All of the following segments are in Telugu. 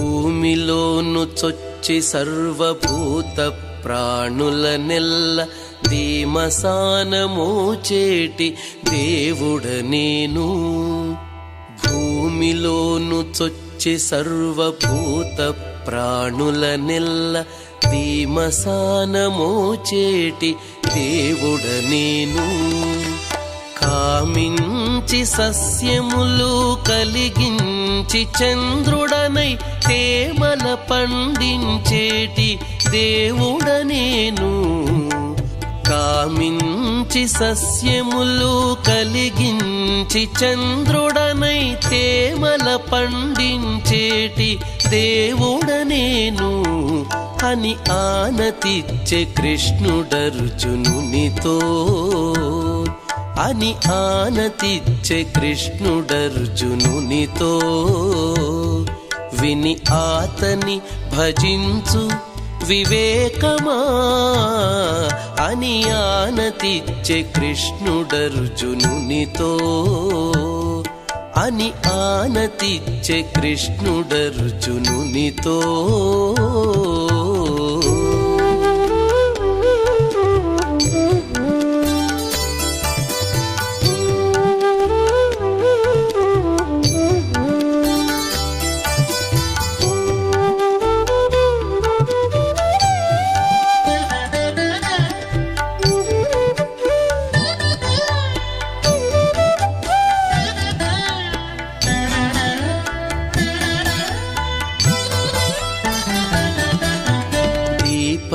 భూమిలోను చొచ్చి సర్వభూత ప్రాణుల నెల్ల ధీమసానమోచేటి దేవుడ నేను. భూమిలోను చొచ్చి సర్వభూత ప్రాణుల నెల్ల ధీమసానమోచేటి దేవుడ నేను. కామించి సస్యములు కలిగించి చంద్రుడనై తేమల పండించేటి దేవుడనేను. కామించి సస్యములు కలిగించి చంద్రుడనై తేమల పండించేటి దేవుడనేను. అని ఆనతిచ్చే కృష్ణుడర్జునునితో అని ఆనతిచ్చే కృష్ణుడర్జునునితో విని ఆతని భజించు వివేకమా అని ఆనతిచ్చే కృష్ణుడర్జునునితో అని ఆనతిచ్చే కృష్ణుడర్జునునితో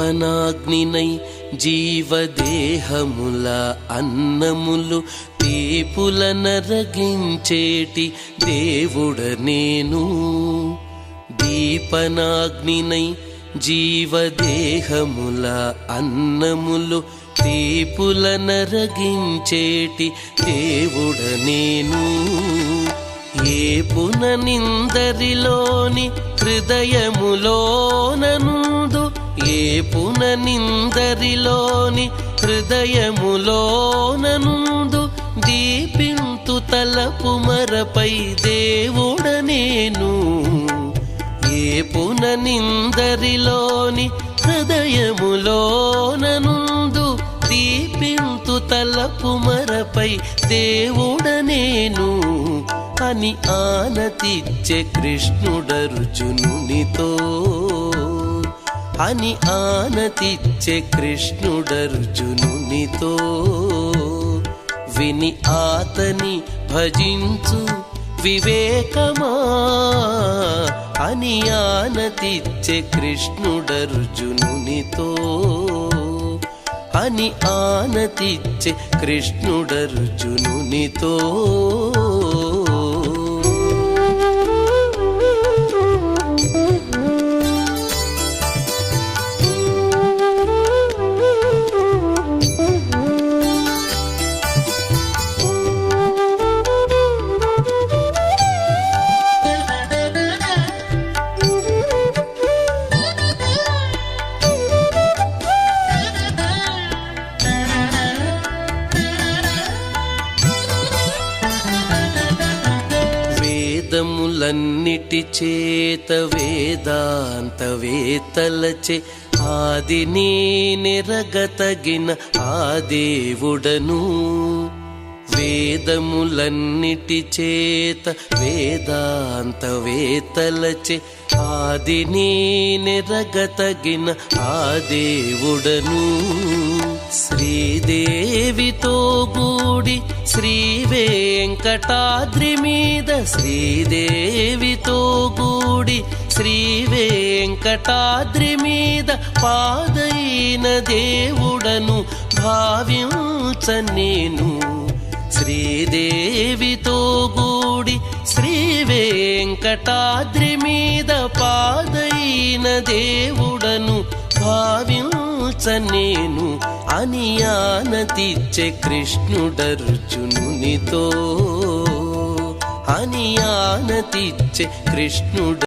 జీవనాగ్నినై జీవదేహముల అన్నములు తీపుల నరగించేటి దేవుడ నేను దీపనాగ్నినై జీవదేహముల అన్నములు తీపుల నరగించేటి దేవుడ నేను ఏ పుననిందరిలోని హృదయములోననుదు ఏ పుననిందరిలోని హృదయములోననుదు దీపింతు తలపు మరపై దేవుడ నేను. ఏ పుననిందరిలోని హృదయములోననుదు దీపింతు తలపు మరపై దేవుడ నేను. అని ఆనతిచ్చే కృష్ణుడర్జునునితో అని ఆనతిచ్చే కృష్ణుడర్జునునితో విని ఆతని భజించు వివేకమా అని ఆనతిచ్చే కృష్ణుడర్జునునితో అని ఆనతిచ్చే కృష్ణుడర్జునునితో వేదములన్నిటి చేత వేదాంతవేతలచే ఆది నీ నిరగతగిన ఆ దేవుడను. వేదములన్నిటి చేత వేదాంతవేతలచే ఆది నీ నిరగతగిన ఆ దేవుడను. శ్రీదేవితో కూడి శ్రీ వెంకటాద్రి మీద శ్రీదేవితో కూడి శ్రీ వెంకటాద్రి మీద పాదైన దేవుడను భావించ నేను శ్రీదేవితో కూడి శ్రీ వెంకటాద్రి మీద పాదైన దేవుడను భావించ నేను అని ఆనతిచ్చే కృష్ణుడర్జునునితో. అని ఆనతిచ్చే కృష్ణుడ